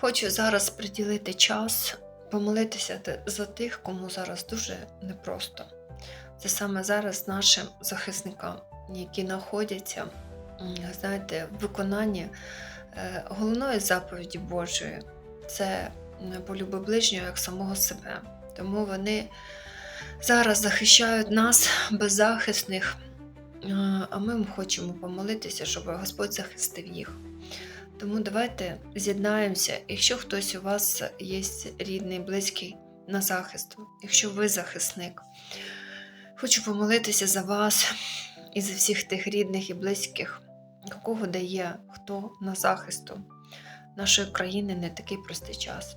Хочу зараз приділити час, помолитися за тих, кому зараз дуже непросто. Це саме зараз нашим захисникам, які знаходяться, знаєте, в виконанні е, головної заповіді Божої це полюби ближнього як самого себе. Тому вони зараз захищають нас беззахисних, а ми хочемо помолитися, щоб Господь захистив їх. Тому давайте з'єднаємося, якщо хтось у вас є рідний, близький на захист, якщо ви захисник. Хочу помолитися за вас і за всіх тих рідних і близьких, у кого дає хто на захисту нашої країни не такий простий час.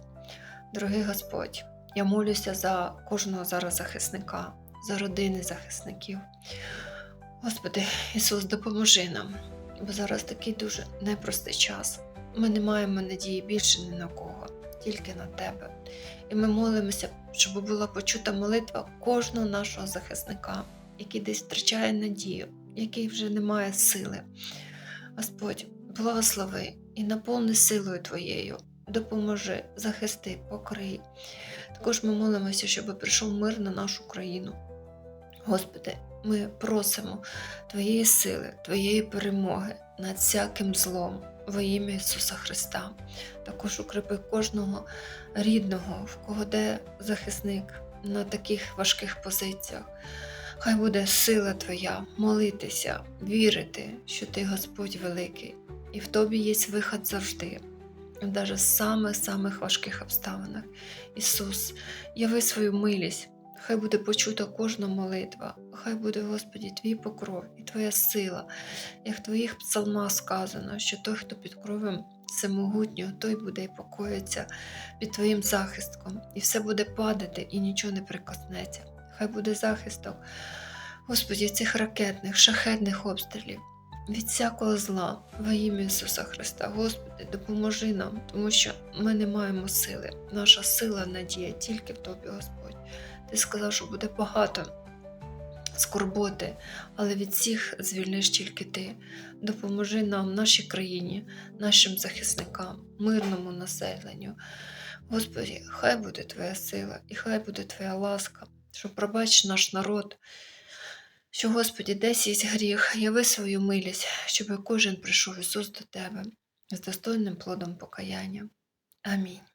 Дорогий Господь, я молюся за кожного зараз захисника, за родини захисників. Господи, Ісус, допоможи нам, бо зараз такий дуже непростий час. Ми не маємо надії більше ні на кого, тільки на Тебе. І ми молимося, щоб була почута молитва кожного нашого захисника, який десь втрачає надію, який вже не має сили. Господь, благослови і наповни силою Твоєю, допоможи, захисти, покрий. Також ми молимося, щоб прийшов мир на нашу країну. Господи, ми просимо Твоєї сили, Твоєї перемоги над всяким злом во ім'я Ісуса Христа. Також укріпи кожного рідного, в кого де захисник на таких важких позиціях. Хай буде сила Твоя молитися, вірити, що Ти Господь великий, і в Тобі є виход завжди, навіть в самих-самих важких обставинах. Ісус, яви свою милість, хай буде почута кожна молитва, хай буде, Господі, Твій покров і Твоя сила, як в Твоїх псалмах сказано, що той, хто під кровом всемогутнього, той буде і покоїться під Твоїм захистком, і все буде падати, і нічого не прикоснеться. Хай буде захисток, Господі, цих ракетних, шахетних обстрілів. Від всякого зла во ім'я Ісуса Христа, Господи, допоможи нам, тому що ми не маємо сили. Наша сила, надія тільки в Тобі, Господь. Ти сказав, що буде багато скорботи, але від всіх звільниш тільки ти. Допоможи нам, нашій країні, нашим захисникам, мирному населенню. Господі, хай буде Твоя сила і хай буде Твоя ласка, що пробач наш народ. Що, Господі, десь є гріх, яви свою милість, щоб кожен прийшов Ісус до Тебе з достойним плодом покаяння. Амінь.